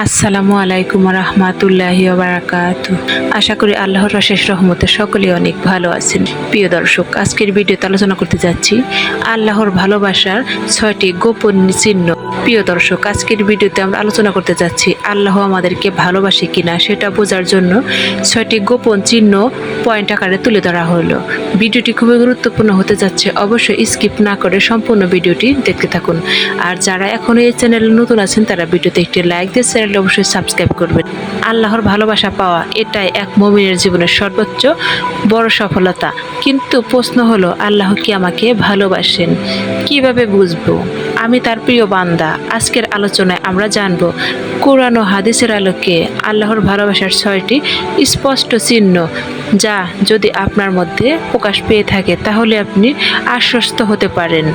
আসসালামু আলাইকুম রহমাতুল্লাহি বারাকাত আশা করি আল্লাহর অশেষ রহমতে সকলে অনেক ভালো আছেন। প্রিয় দর্শক, আজকের ভিডিওতে আলোচনা করতে যাচ্ছি আল্লাহর ভালোবাসার ছয়টি গোপন চিহ্ন। প্রিয় দর্শক, আজকের ভিডিওতে আমরা আলোচনা করতে যাচ্ছি আল্লাহ আমাদেরকে ভালোবাসে কিনা সেটা বোঝার জন্য ছয়টি গোপন চিহ্ন পয়েন্ট আকারে তুলে ধরা হলো। ভিডিওটি খুবই গুরুত্বপূর্ণ হতে যাচ্ছে, অবশ্যই স্কিপ না করে সম্পূর্ণ ভিডিওটি দেখতে থাকুন। আর যারা এখনও এই চ্যানেলে নতুন আছেন, তারা ভিডিওতে একটি লাইক দিয়ে চ্যানেলটি অবশ্যই সাবস্ক্রাইব করবেন। আল্লাহর ভালোবাসা পাওয়া এটাই এক মমিনের জীবনের সর্বোচ্চ বড় সফলতা। কিন্তু প্রশ্ন হলো, আল্লাহ কি আমাকে ভালোবাসেন? কীভাবে বুঝব? আমি তার প্রিয় বান্দা। আজকের আলোচনায় আমরা জানব, কোরআন ও হাদিসের আলোকে আল্লাহর ভালোবাসার ছয়টি স্পষ্ট চিহ্ন যা যদি আপনার মধ্যে প্রকাশ পেয়ে থাকে, তাহলে আপনি আশ্বস্ত হতে পারেন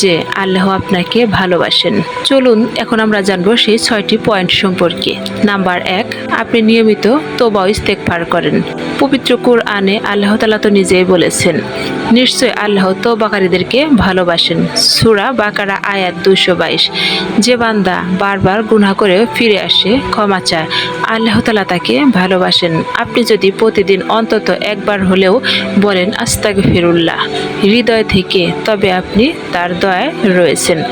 যে আল্লাহ আপনাকে ভালোবাসেন। চলুন, এখন আমরা জানব সেই ছয়টি পয়েন্ট সম্পর্কে। নাম্বার এক, আপনি নিয়মিত তোবা ইস্তেকফার করেন। পবিত্র কোরআনে আল্লাহ তালা তো নিজেই বলেছেন, নিশ্চয় আল্লাহ তোবাকারীদেরকে ভালোবাসেন। সুরা বাকারা আয়াত দুশো বাইশ। যে বান্দা বারবার গুনাহ করে ফিরে আসে, ক্ষমা চায়। আল্লাহ তালা তাকে ভালোবাসেন। আপনি যদি প্রতিদিন অন্তত একবার হলেও বলেন আস্তাগ ফিরুল্লাহ হৃদয় থেকে, তবে আপনি তার দয়ায় রয়েছেন।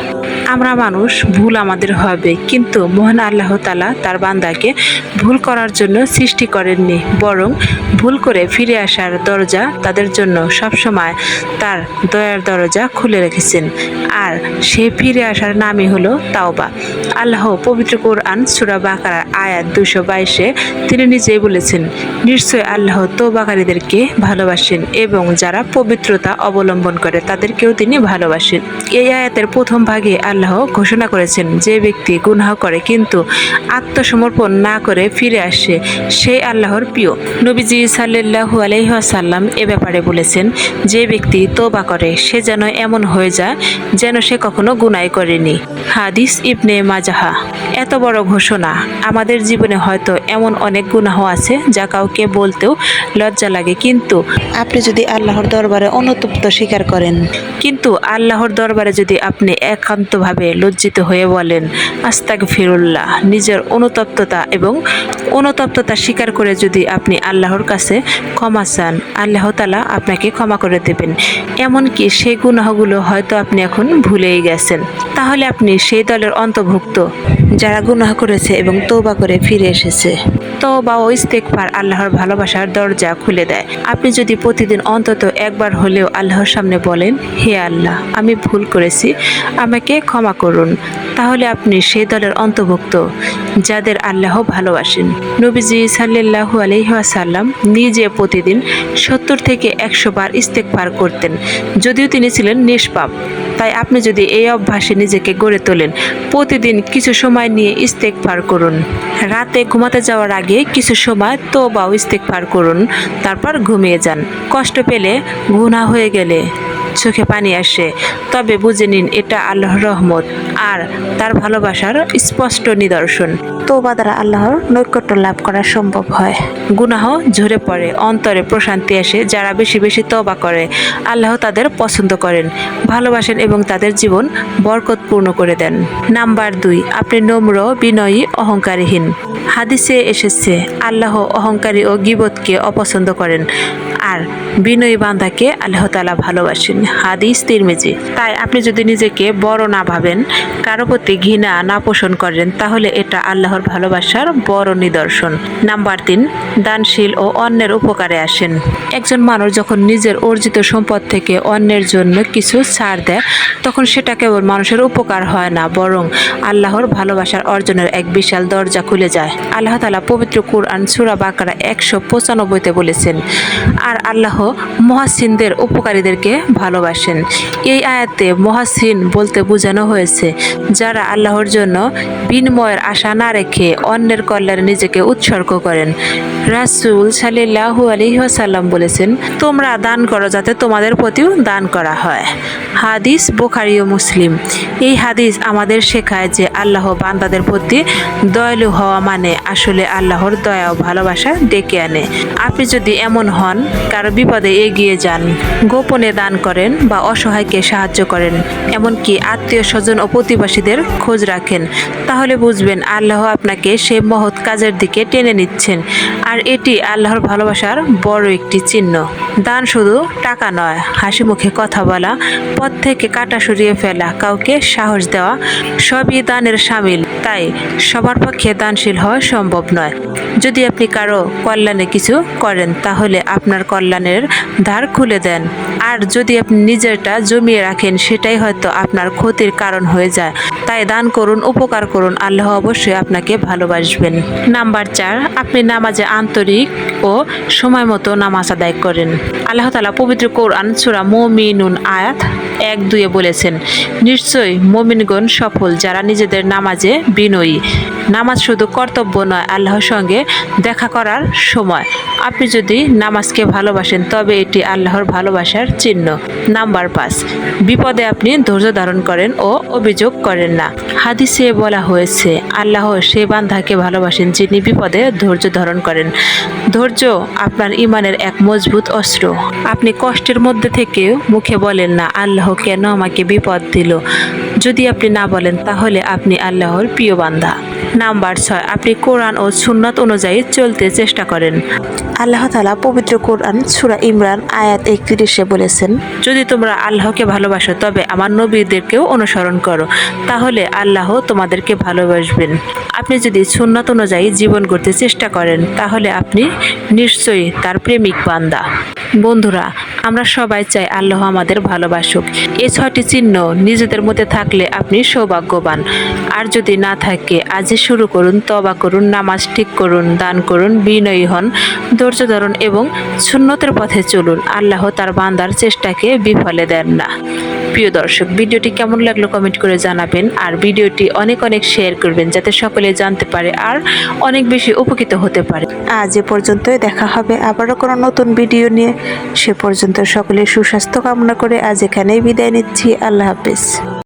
আমরা মানুষ, ভুল আমাদের হবে। কিন্তু মোহন আল্লাহ তালা তার বান্দাকে ভুল করার জন্য সৃষ্টি করেননি। বরং ভুল করে ফিরে আসার দরজা তাদের জন্য সবসময় তার দয়ার দরজা খুলে রেখেছেন। আর সে ফিরে আসার নামই হলো তাওবা। আল্লাহ পবিত্র কোরআন সুরা বাকার আয়াত দুশো বাইশে তিনি নিজেই বলেছেন, নিশ্চয় আল্লাহ তোবাকারীদেরকে ভালোবাসেন এবং যারা পবিত্রতা অবলম্বন করে তাদেরকেও তিনি ভালোবাসেন। এই আয়াতের প্রথম ভাগে আল্লাহ ঘোষণা করেছেন, যে ব্যক্তি গুনাহ করে কিন্তু আত্মসমর্পণ না করে ফিরে আসে, সেই আল্লাহর প্রিয়। নবীজি সাল্লাহু আলহাসাল্লাম এ ব্যাপারে বলেছেন, যে ব্যক্তি তোবা করে, সে যেন এমন হয়ে যায় যেন সে কখনো গুনাই করেনি। হাদিস ইবনে মাজাহা। এত বড় ঘোষণা। আমাদের জীবনে হয়তো এমন অনেক গুনাহ আছে যা কাউকে বলতেও লজ্জা লাগে কিন্তু আপনি যদি আল্লাহর দরবারে অনুতপ্ত স্বীকার করেন। কিন্তু আল্লাহর দরবারে যদি আপনি একান্তভাবে লজ্জিত হয়ে বলেন আস্তাক ফিরুল্লাহ নিজের অনুতপ্ততা এবং অনুতপ্ততা স্বীকার করে যদি আপনি আল্লাহর কাছে ক্ষমা চান আল্লাহ তালা আপনাকে ক্ষমা করে দেবেন। এমনকি সেই গুনাহগুলো হয়তো আপনি এখন ভুলেই গেছেন। তাহলে আপনি সেই দলের অন্তর্ভুক্ত যারা গুনাহ করেছে এবং তৌবা করে ফিরে এসেছে। তৌবা ও ইস্তেকবার আল্লাহর ভালোবাসার দরজা খুলে দেয়। আপনি যদি প্রতিদিন অন্তত একবার হলেও আল্লাহর সামনে বলেন, হে আল্লাহ, আমি ভুল করেছি, আমাকে ক্ষমা করুন। তাহলে আপনি সেই দলের অন্তর্ভুক্ত যাদের আল্লাহ ভালোবাসেন। নবীজি সাল্লাহু আলহাসাল্লাম নিজে প্রতিদিন সত্তর থেকে একশো বার ইস্তেকবার করতেন। যদিও তিনি ছিলেন নিষ্পাপ। তাই আপনি যদি এই অভ্যাসে নিজেকে গড়ে তোলেন, প্রতিদিন কিছু সময় নিয়ে ইস্তেক পার করুন। রাতে ঘুমাতে যাওয়ার আগে কিছু সময় তো বা ইস্তেকবার করুন, তারপর ঘুমিয়ে যান। কষ্ট পেলে গুণা হয়ে গেলে চোখে পানি আসে, তবে বুঝে নিন এটা আল্লাহর রহমত। আর তার ভালোবাসার স্পষ্ট নিদর্শন। তোবা দ্বারা আল্লাহর নৈকট্য লাভ করা সম্ভব হয়। গুনাহ ঝরে পড়ে, অন্তরে প্রশান্তি আসে, যারা বেশি বেশি তবা করে, আল্লাহ তাদের পছন্দ করেন, ভালোবাসেন এবং তাদের জীবন বরকতপূর্ণ করে দেন। নাম্বার দুই, আপনি নম্র, বিনয়ী, অহংকারীহীন। হাদিসে এসেছে, আল্লাহ অহংকারী ও গিবতকে অপছন্দ করেন, আর বিনয়ী বান্ধাকে আল্লাহ তালা ভালোবাসেন। হাদিস তিরমিজি, তাই আপনি যদি নিজেকে বড় না ভাবেন কারও প্রতি ঘৃণা না পোষণ করেন, তাহলে এটা আল্লাহর ভালোবাসার বড় নিদর্শন। নাম্বার তিন, দানশীল ও অন্যের উপকারে আসেন। একজন মানুষ যখন নিজের অর্জিত সম্পদ থেকে অন্যের জন্য কিছু ছাড় দেয়, তখন সেটা কেবল মানুষের উপকার হয় না, বরং আল্লাহর ভালোবাসার অর্জনের এক বিশাল দরজা খুলে যায়। আল্লাহ তালা পবিত্র কুরআন সুরা বাকারা একশো পঁচানব্বইতে বলেছেন, আর আল্লাহ মহাসিনদের উপকারীদেরকে ভালোবাসেন। এই আয়াতে মহাসিন বলতে বোঝানো হয়েছে যারা আল্লাহর জন্য বিনিময়ের আশা না রেখে অন্যের কল্যাণে নিজেকে উৎসর্গ করেন। রাসুল সাল্লাহু আলহিহাসাল্লাম বলেছেন, তোমরা দান করো যাতে তোমাদের প্রতিও দান করা হয়। হাদিস বোখারি ও মুসলিম। এই হাদিস আমাদের শেখায় যে আল্লাহ বান্দাদের প্রতি দয়ালু হওয়া মানে আসলে আল্লাহর দয়া ও ভালোবাসা ডেকে আনে। আপনি যদি এমন হন, কারও বিপদে এগিয়ে যান, গোপনে দান করেন বা অসহায়কে সাহায্য করেন, এমনকি আত্মীয় স্বজন ও প্রতিবেশীদের খোঁজ রাখেন। তাহলে বুঝবেন আল্লাহ আপনাকে সে মহৎ কাজের দিকে টেনে নিচ্ছেন। আর এটি আল্লাহর ভালোবাসার বড় একটি চিহ্ন। দান শুধু টাকা নয়, হাসি মুখে কথা বলা, পথ থেকে কাটা সরিয়ে ফেলা, কাউকে সাহস দেওয়া, সবই দানের সামিল। তাই সবার পক্ষে দানশীল হওয়া সম্ভব নয়। যদি আপনি কারও কল্যাণে কিছু করেন, তাহলে আপনার কল্যাণের ধার খুলে দেন। আর যদি আপনি নিজেরটা জমিয়ে রাখেন, সেটাই হয়তো আপনার ক্ষতির কারণ হয়ে যায়। তাই দান করুন, উপকার করুন, আল্লাহ অবশ্যই আপনাকে ভালোবাসবেন। নাম্বার চার, আপনি নামাজে আন্তরিক ও সময় মতো নামাজ আদায় করেন। আল্লাহ তালা পবিত্র কোরআন সুরা মোমিনুন আয়াত এক দুয়ে বলেছেন, নিশ্চয়ই মোমিনগণ সফল যারা নিজেদের নামাজে বিনয়ী। নামাজ শুধু কর্তব্য নয়, আল্লাহর সঙ্গে দেখা করার সময়। আপনি যদি নামাজকে ভালোবাসেন, তবে এটি আল্লাহর ভালোবাসার চিহ্ন। নাম্বার পাঁচ, বিপদে আপনি ধৈর্য ধারণ করেন ও অভিযোগ করেন না। হাদিসে বলা হয়েছে, আল্লাহ সে বান্ধাকে ভালোবাসেন যিনি বিপদে ধৈর্য ধারণ করেন। ধৈর্য আপনার ইমানের এক মজবুত অস্ত্র। আপনি কষ্টের মধ্যে থেকেও মুখে বলেন না, আল্লাহ কেন আমাকে বিপদ দিল? যদি আপনি না বলেন তাহলে আপনি আল্লাহর প্রিয় বান্ধা নাম্বার ছয় আপনি কোরআন ও সুন্নাত অনুযায়ী চলতে চেষ্টা করেন। আল্লাহ তালা পবিত্র কোরআন সুরা ইমরান আয়াত একত্রিশে বলেছেন যদি তোমরা আল্লাহকে ভালোবাসো তবে আমার নবীদেরকেও অনুসরণ করো তাহলে আল্লাহ তোমাদেরকে ভালোবাসবেন। আপনি যদি সুন্নাত অনুযায়ী জীবন গড়তে চেষ্টা করেন তাহলে আপনি নিশ্চয়ই তার প্রেমিক বান্দা। বন্ধুরা আমরা সবাই চাই আল্লাহ আমাদের ভালোবাসুক। এই ছয়টি চিহ্ন নিজেদের মধ্যে থাকলে আপনি সৌভাগ্যবান। আর যদি না থাকে, আজই শুরু করুন তবা করুন, নামাজ ঠিক করুন, দান করুন, বিনয়ী হন, ধৈর্য ধরুন এবং সুন্নতের পথে চলুন। আল্লাহ তার বান্দার চেষ্টাকে বিফলে দেন না। প্রিয় দর্শক, ভিডিওটি কেমন লাগল কমেন্ট করে জানাবেন। আর ভিডিওটি অনেক অনেক শেয়ার করবেন যাতে সকলে জানতে পারে আর অনেক বেশি উপকৃত হতে পারে। আজ এ পর্যন্তই, দেখা হবে আবারও কোনো নতুন ভিডিও নিয়ে। সে পর্যন্ত সকলে সুস্বাস্থ্য কামনা করে আজ এখানেই বিদায় নিচ্ছি। আল্লাহ হাফিজ।